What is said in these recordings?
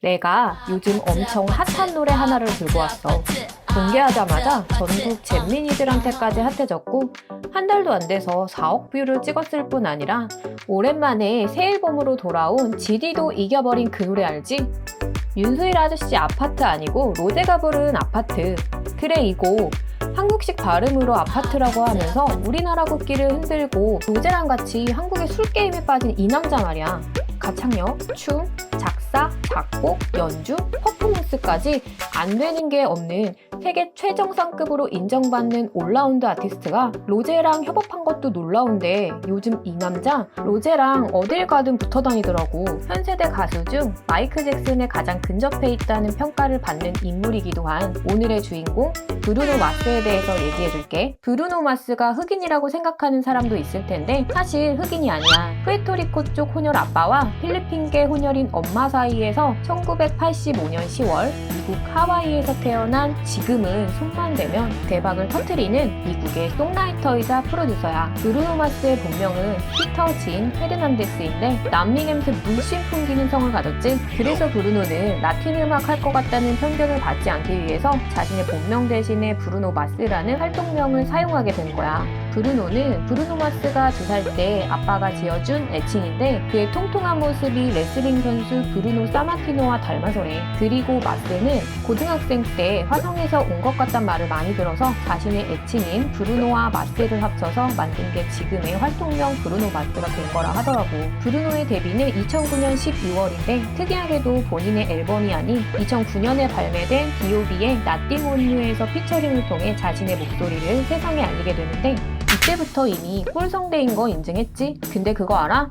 내가 요즘 엄청 핫한 노래 하나를 들고 왔어. 공개하자마자 전국 잼민이들한테까지 핫해졌고 한 달도 안 돼서 4억 뷰를 찍었을 뿐 아니라 오랜만에 새 앨범으로 돌아온 GD도 이겨버린 그 노래 알지? 윤수일 아저씨 아파트 아니고 로제가 부른 아파트. 그래 이곡 한국식 발음으로 아파트라고 하면서 우리나라 국기를 흔들고 로제랑 같이 한국의 술 게임에 빠진 이 남자 말이야. 가창력, 춤, 작사, 작곡, 연주, 퍼포먼스까지 안 되는 게 없는 세계 최정상급으로 인정받는 올라운드 아티스트가 로제랑 협업한 것도 놀라운데 요즘 이 남자 로제랑 어딜 가든 붙어 다니더라고. 현 세대 가수 중 마이크 잭슨에 가장 근접해 있다는 평가를 받는 인물이기도 한 오늘의 주인공 브루노 마스에 대해서 얘기해 줄게. 브루노 마스가 흑인이라고 생각하는 사람도 있을 텐데 사실 흑인이 아니야. 푸에토리코 쪽 혼혈 아빠와 필리핀계 혼혈인 엄마 사이에서 1985년 10월 미국 하와이에서 태어난 지금 은 손만 대면 대박을 터트리는 미국의 송라이터이자 프로듀서야. 브루노 마스의 본명은 피터 진 페르난데스인데 남미 냄새 물씬 풍기는 성을 가졌지. 그래서 브루노는 라틴 음악 할 것 같다는 편견을 받지 않기 위해서 자신의 본명 대신에 브루노 마스라는 활동명을 사용하게 된 거야. 브루노는 브루노 마스가 두 살 때 아빠가 지어준 애칭인데 그의 통통한 모습이 레슬링 선수 브루노 사마티노와 닮아서래. 그리고 마스는 고등학생 때 화성에서 온 것 같단 말을 많이 들어서 자신의 애칭인 브루노와 마스를 합쳐서 만든 게 지금의 활동명 브루노 마스가 된 거라 하더라고. 브루노의 데뷔는 2009년 12월인데 특이하게도 본인의 앨범이 아닌 2009년에 발매된 B.O.B의 나띵 온유에서 피처링을 통해 자신의 목소리를 세상에 알리게 되는데 이때부터 이미 꼴성대인 거 인증했지? 근데 그거 알아?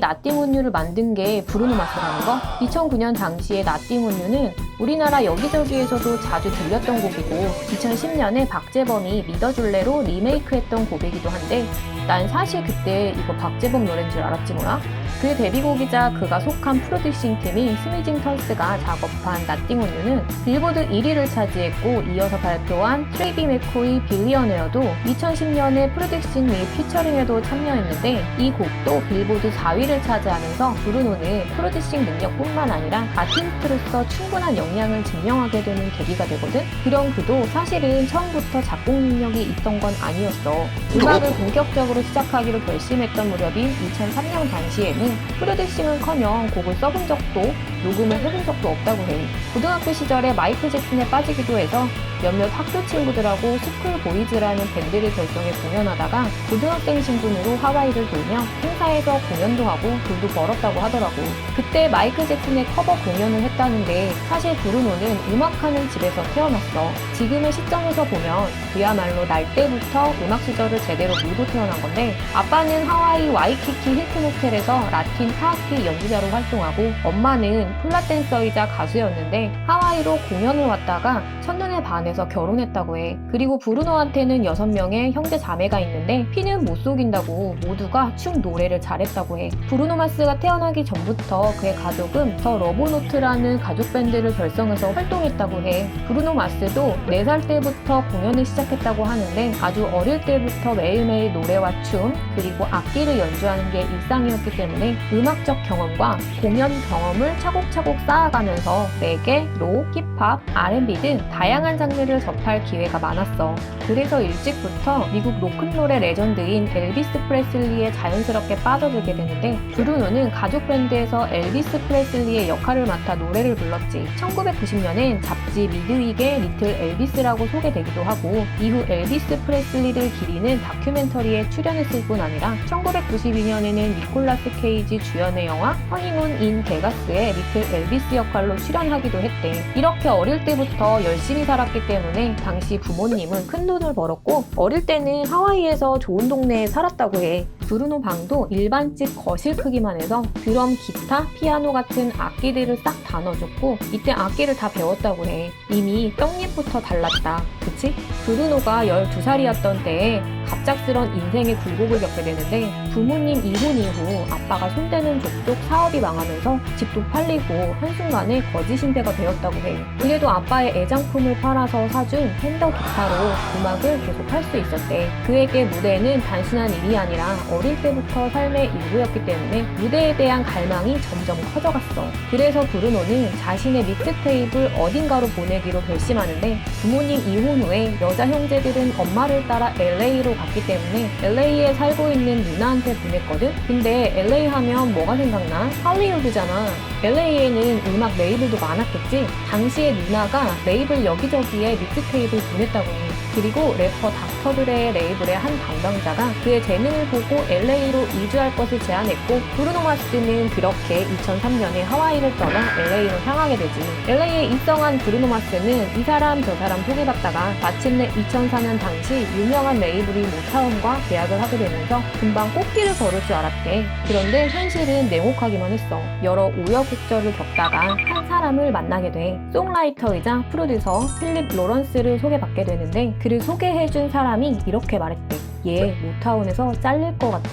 나띵 온유를 만든 게 브루노 마스라는 거? 2009년 당시의 나띵 온유는 우리나라 여기저기에서도 자주 들렸던 곡이고 2010년에 박재범이 믿어줄래로 리메이크했던 곡이기도 한데 난 사실 그때 이거 박재범 노래인 줄 알았지 뭐야? 그 데뷔곡이자 그가 속한 프로듀싱 팀이 스미징 턴스가 작업한 나띵 온유는 빌보드 1위를 차지했고 이어서 발표한 트레이비 맥코이 빌리언웨어도 2010년에 프로듀싱 및 피처링에도 참여했는데 이 곡도 빌보드 4위를 차지하면서 브루노는 프로듀싱 능력뿐만 아니라 아티스트로서 충분한 역량을 증명하게 되는 계기가 되거든. 그런 그도 사실은 처음부터 작곡 능력이 있던 건 아니었어. 음악을 본격적으로 시작하기로 결심했던 무렵인 2003년 당시에는 프로듀싱은커녕 곡을 써본 적도 녹음을 해본 적도 없다고 해. 고등학교 시절에 마이클 잭슨에 빠지기도 해서 몇몇 학교 친구들하고 스쿨 보이즈라는 밴드를 결성해 공연하다가 고등학생 신분으로 하와이를 돌며 행사에서 공연도 하고 돈도 벌었다고 하더라고. 그때 마이클 잭슨의 커버 공연을 했다는데 사실 브루노는 음악하는 집에서 태어났어. 지금의 시점에서 보면 그야말로 날 때부터 음악 시절을 제대로 물고 태어난 건데 아빠는 하와이 와이키키 힐튼 호텔에서 라틴 타악기 연주자로 활동하고 엄마는 폴라댄서이자 가수였는데 하와이로 공연을 왔다가 첫눈에 반해서 결혼했다고 해. 그리고 브루노한테는 6명의 형제 자매가 있는데 피는 못 속인다고 모두가 춤 노래를 잘했다고 해. 브루노 마스가 태어나기 전부터 그의 가족은 더 러브노트라는 가족 밴드를 결성해서 활동했다고 해. 브루노 마스도 4살 때부터 공연을 시작했다고 하는데 아주 어릴 때부터 매일매일 노래와 춤 그리고 악기를 연주하는 게 일상이었기 때문에 음악적 경험과 공연 경험을 차곡 차곡 쌓아가면서 레게, 록, 힙합, R&B 등 다양한 장르를 접할 기회가 많았어. 그래서 일찍부터 미국 로큰롤의 레전드인 엘비스 프레슬리에 자연스럽게 빠져들게 되는데 브루노는 가족 밴드에서 엘비스 프레슬리의 역할을 맡아 노래를 불렀지. 1990년엔 잡지 미드윅의 리틀 엘비스라고 소개되기도 하고 이후 엘비스 프레슬리를 기리는 다큐멘터리에 출연했을 뿐 아니라 1992년에는 니콜라스 케이지 주연의 영화 허니문 인 베가스의 리틀 엘비스 역할로 출연하기도 했대. 이렇게 어릴 때부터 열심히 살았기 때문에 당시 부모님은 큰 돈을 벌었고 어릴 때는 하와이에서 좋은 동네에 살았다고 해. 브루노 방도 일반 집 거실 크기만 해서 드럼, 기타, 피아노 같은 악기들을 싹 다 넣어줬고 이때 악기를 다 배웠다고 해. 이미 떡잎부터 달랐다. 그치? 브루노가 12살이었던 때에 갑작스런 인생의 굴곡을 겪게 되는데 부모님 이혼 이후 아빠가 손대는 족족 사업이 망하면서 집도 팔리고 한순간에 거지 신세가 되었다고 해. 그래도 아빠의 애장품을 팔아서 사준 팬더 기타로 음악을 계속 할 수 있었대. 그에게 무대는 단순한 일이 아니라 어릴 때부터 삶의 일부였기 때문에 무대에 대한 갈망이 점점 커져갔어. 그래서 브루노는 자신의 믹스테이프를 어딘가로 보내기로 결심하는데 부모님 이혼 후에 여자 형제들은 엄마를 따라 LA로 갔기 때문에 LA에 살고 있는 누나한테 보냈거든? 근데 LA 하면 뭐가 생각나? 할리우드잖아. LA에는 음악 레이블도 많았겠지? 당시에 누나가 레이블 여기저기에 믹스테이프를 보냈다고 해. 그리고 래퍼 닥터드레의 레이블의 한 담당자가 그의 재능을 보고 LA로 이주할 것을 제안했고 브루노 마스는 그렇게 2003년에 하와이를 떠나 LA로 향하게 되지. LA에 입성한 브루노 마스는 이 사람 저 사람 소개받다가 마침내 2004년 당시 유명한 레이블이 모타운과 계약을 하게 되면서 금방 꽃길을 걸을 줄 알았대. 그런데 현실은 냉혹하기만 했어. 여러 우여곡절을 겪다가 한 사람을 만나게 돼. 송라이터이자 프로듀서 필립 로런스를 소개받게 되는데 그를 소개해준 사람이 이렇게 말했대. 얘 모타운에서 잘릴 것 같아.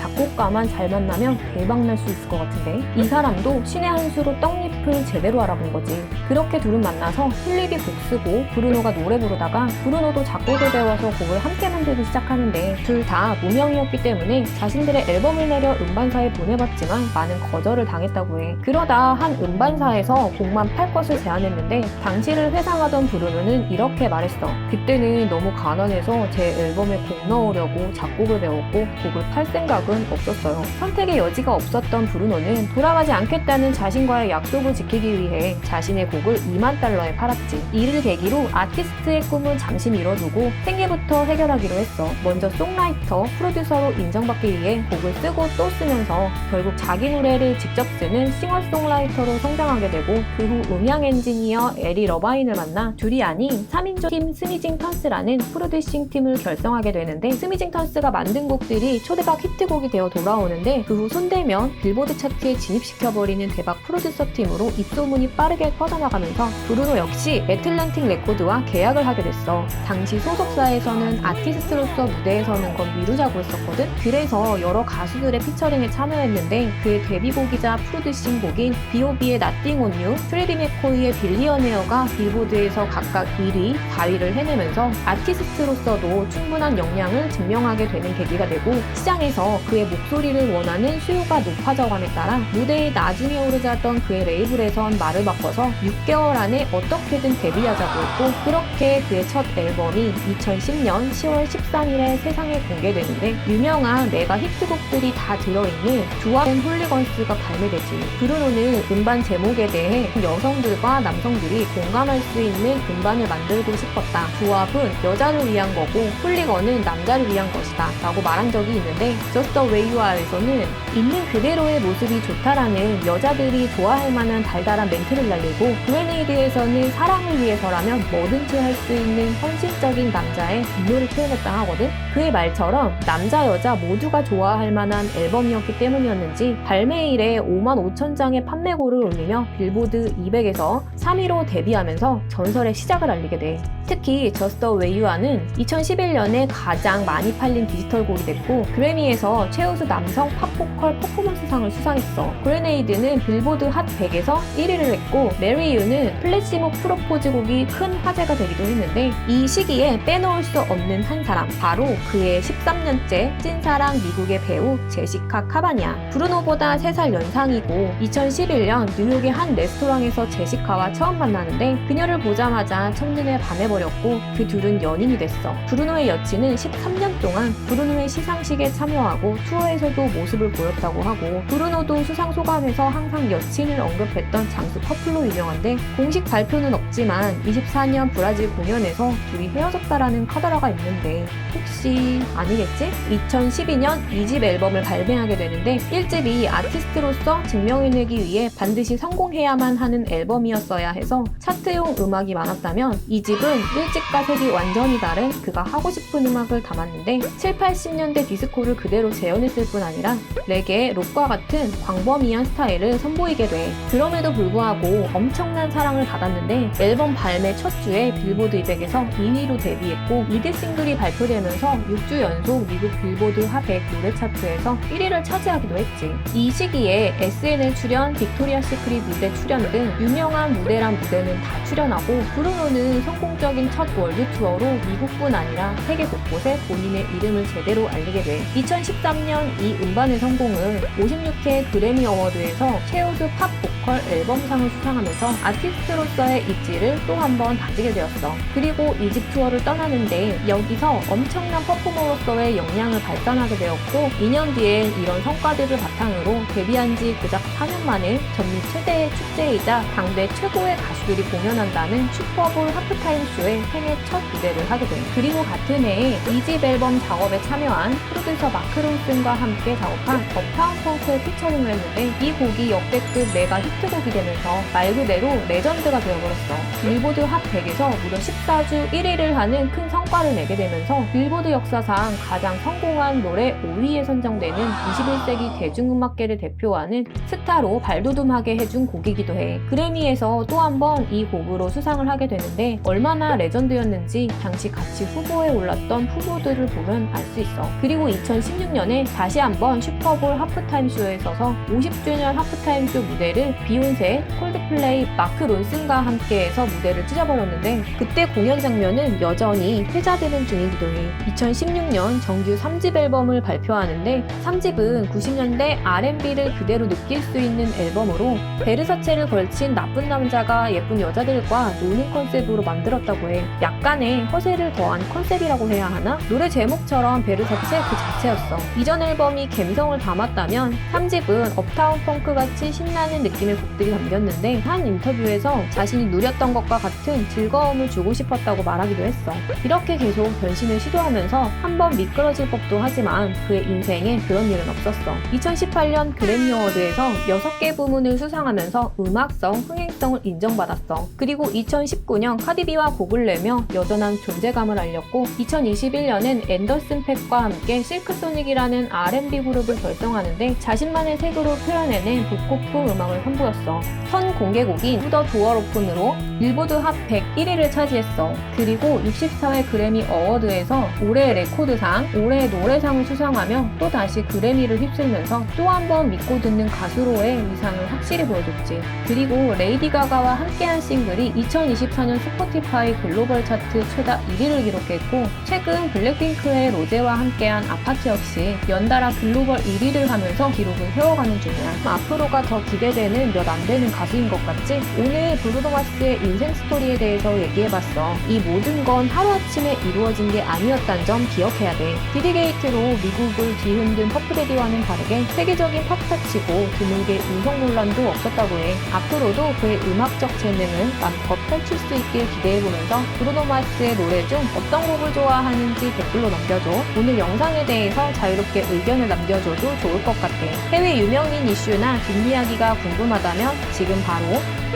작곡가만 잘 만나면 대박 날 수 있을 것 같은데. 이 사람도 신의 한 수로 떡잎을 제대로 알아본 거지. 그렇게 둘은 만나서 필립이 곡 쓰고 브루노가 노래 부르다가 브루노도 작곡을 배워서 곡을 함께 만들기 시작하는데 둘 다 무명이었기 때문에 자신들의 앨범을 내려 음반사에 보내봤지만 많은 거절을 당했다고 해. 그러다 한 음반사에서 곡만 팔 것을 제안했는데 당시를 회상하던 브루노는 이렇게 말했어. 그때는 너무 가난해서 제 앨범에 곡 넣 으려고 작곡을 배웠고 곡을 팔 생각은 없었어요. 선택의 여지가 없었던 브루노는 돌아가지 않겠다는 자신과의 약속을 지키기 위해 자신의 곡을 2만 달러에 팔았 지. 이를 계기로 아티스트의 꿈은 잠시 미뤄두고 생계부터 해결하기로 했어. 먼저 송라이터, 프로듀서로 인정받기 위해 곡을 쓰고 또 쓰면서 결국 자기 노래를 직접 쓰는 싱어송라이터로 성장하게 되고 그 후 음향 엔지니어 에리 러바인을 만나 둘이 아닌 3인조 팀 스미징 턴스라는 프로듀싱 팀을 결성하게 되는데 스미징 턴스가 만든 곡들이 초대박 히트곡이 되어 돌아오는데 그 후 손대면 빌보드 차트에 진입시켜버리는 대박 프로듀서 팀으로 입소문이 빠르게 퍼져나가면서 브루노 역시 애틀란틱 레코드와 계약을 하게 됐어. 당시 소속사에서는 아티스트로서 무대에 서는 건 미루자고 했었거든. 그래서 여러 가수들의 피처링에 참여했는데 그의 데뷔곡이자 프로듀싱 곡인 B.O.B의 Nothing on You, 프레디 맥코이의 빌리어네어가 빌보드에서 각각 1위, 4위를 해내면서 아티스트로서도 충분한 역량을 증명하게 되는 계기가 되고 시장에서 그의 목소리를 원하는 수요가 높아져감에 따라 무대에 나중에 오르자던 그의 레이블에선 말을 바꿔서 6개월 안에 어떻게든 데뷔하자고 했고 그렇게 그의 첫 앨범이 2010년 10월 13일에 세상에 공개되는데 유명한 메가 히트곡들이 다 들어있는 두아앤 홀리건스가 발매되지 브루노는 음반 제목에 대해 여성들과 남성들이 공감할 수 있는 음반을 만들고 싶었다. 두압은 여자를 위한 거고 홀리건은 남자를 위한 것이다 라고 말한 적이 있는데 Just the Way You Are에서는 있는 그대로의 모습이 좋다라는 여자들이 좋아할 만한 달달한 멘트를 날리고 그레네이드에서는 사랑을 위해서라면 뭐든지 할 수 있는 헌신적인 남자의 분노를 표현했다 하거든. 그의 말처럼 남자 여자 모두가 좋아할 만한 앨범이었기 때문이었는지 발매일에 5만 5천 장의 판매고를 올리며 빌보드 200에서 3위로 데뷔하면서 전설의 시작을 알리게 돼 특히 You Are는 2011년에 가장 많이 팔린 디지털 곡이 됐고 그래미에서 최우수 남성 팝보컬 퍼포먼스상을 수상했어. 그레네이드는 빌보드 핫 100에서 1위를 했고 메리 유는 플래시모 프로포즈 곡이 큰 화제가 되기도 했는데 이 시기에 빼놓을 수 없는 한 사람 바로 그의 13년째 찐사랑 미국의 배우 제시카 카바니아. 브루노보다 3살 연상이고 2011년 뉴욕의 한 레스토랑에서 제시카와 처음 만나는데 그녀를 보자마자 첫눈에 반해버 렸고 그 둘은 연인이 됐어. 브루노의 여친은 13년 동안 브루노의 시상식에 참여하고 투어에서도 모습을 보였다고 하고 브루노도 수상 소감에서 항상 여친을 언급했던 장수 커플로 유명한데 공식 발표는 없지만 24년 브라질 공연에서 둘이 헤어졌다라는 카더라가 있는데 혹시 아니겠지? 2012년 2집 앨범을 발매하게 되는데 1집이 아티스트로서 증명해내기 위해 반드시 성공해야만 하는 앨범이었어야 해서 차트용 음악이 많았다면 2집은 1집과 색이 완전히 다른 그가 하고 싶은 음악을 담았는데 7, 80년대 디스코를 그대로 재현했을 뿐 아니라 레게, 록과 같은 광범위한 스타일을 선보이게 돼. 그럼에도 불구하고 엄청난 사랑을 받았는데 앨범 발매 첫 주에 빌보드 200에서 2위로 데뷔했고 2대 싱글이 발표되면서 6주 연속 미국 빌보드 핫100 노래 차트에서 1위를 차지하기도 했지. 이 시기에 SNL 출연, 빅토리아 시크릿 무대 출연 등 유명한 무대란 무대는 다 출연하고 브루노는 성공적 본격적인 첫 월드 투어로 미국뿐 아니라 세계 곳곳에 본인의 이름을 제대로 알리게 돼 2013년 이 음반의 성공은 56회 그래미 어워드에서 최우수 팝 보컬 앨범상을 수상하면서 아티스트로서의 입지를 또 한 번 다지게 되었어. 그리고 이집 투어를 떠나는데 여기서 엄청난 퍼포머로서의 역량을 발산하게 되었고 2년 뒤에 이런 성과들을 바탕으로 데뷔한 지 고작 4년 만에 전미 최대의 축제이자 당대 최고의 가수들이 공연한다는 슈퍼볼 하프타임 쇼의 생애 첫 무대를 하게 돼. 그리고 같은 해에 2집 앨범 작업에 참여한 프로듀서 마크 론슨과 함께 작업한 업타운 펑크의 피처링을 했는데 이 곡이 역대급 메가 히트곡이 되면서 말 그대로 레전드가 되어버렸어. 빌보드 핫 100에서 무려 14주 1위를 하는 큰 성과를 내게 되면서 빌보드 역사상 가장 성공한 노래 5위에 선정되는 21세기 대중음악계를 대표하는 스타로 발돋움하게 해준 곡이기도 해. 그래미에서 또 한 번 이 곡으로 수상을 하게 되는데 얼마나 레전드였는지 당시 같이 후보에 올랐던 후보들을 보면 알 수 있어. 그리고 2016년에 다시 한번 슈퍼볼 하프타임 쇼에 서서 50주년 하프타임 쇼 무대를 비욘세, 콜드플레이, 마크 론슨과 함께해서 무대를 찢어버렸는데 그때 공연 장면은 여전히 회자되는 중이기도 해. 2016년 정규 3집 앨범을 발표하는데 3집은 90년대 R&B를 그대로 느낄 수 있는 앨범으로 베르사체를 걸친 나쁜 남자가 예쁜 여자들과 노는 컨셉으로 만들었다고 해. 약간의 허세를 더한 컨셉이라고 해야 하나? 노래 제목처럼 베르사체 그 자체였어. 이전 앨범이 감성을 담았다면 3집은 업타운 펑크 같이 신나는 느낌의 곡들이 담겼는데 한 인터뷰에서 자신이 누렸던 것과 같은 즐거움을 주고 싶었다고 말하기도 했어. 이렇게 계속 변신을 시도하면서 한 번 미끄러질 법도 하지만 그의 인생에 그런 일은 없었어. 2018년 그래미 어워드에서 6개 부문을 수상하면서 음악성, 흥행성을 인정받았어. 그리고 2019년 카디비와 곡을 내며 여전한 존재감을 알렸고 2021년엔 앤더슨 팩과 함께 실크소닉이라는 R&B 그룹을 결성하는데 자신만의 색으로 표현해낸 복고풍 음악을 선보였어. 선 공개곡인 후더 도어 오픈으로 빌보드 핫 101위를 차지했어. 그리고 64회 그래미 어워드에서 올해의 레코드상, 올해의 노래상을 수상하며 또 다시 그래미를 휩쓸면서 또 한 번 믿고 듣는 가수로의 위상을 확실히 보여줬지. 그리고 레이디 가가와 함께한 싱글이 2024년 스포티파이 글로벌 차트 최다 1위를 기록했고 최근 블랙핑크의 로제와 함께한 아파트 역시 연달아 글로벌 1위를 하면서 기록을 세워가는 중이야. 앞으로가 더 기대되는 몇 안 되는 가수인 것 같지? 오늘 브루노마스의 인생 스토리에 대해서 얘기해봤어. 이 모든 건 하루아침에 이루어진 게 아니었단 점 기억해야 돼. 디디게이트로 미국을 뒤흔든 퍼프데디와는 다르게 세계적인 팝스타치고 드물게 인성 논란도 없었다고 해. 앞으로도 그의 음악적 재능을 마음껏 펼칠 수 있길 기대해보 면서 브루노 마스의 노래 중 어떤 곡을 좋아하는지 댓글로 남겨줘. 오늘 영상에 대해서 자유롭게 의견을 남겨줘도 좋을 것 같아. 해외 유명인 이슈나 뒷이야기가 궁금하다면 지금 바로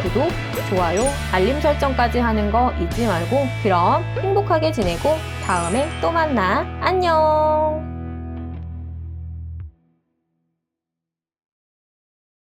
구독, 좋아요, 알림 설정까지 하는 거 잊지 말고 그럼 행복하게 지내고 다음에 또 만나. 안녕!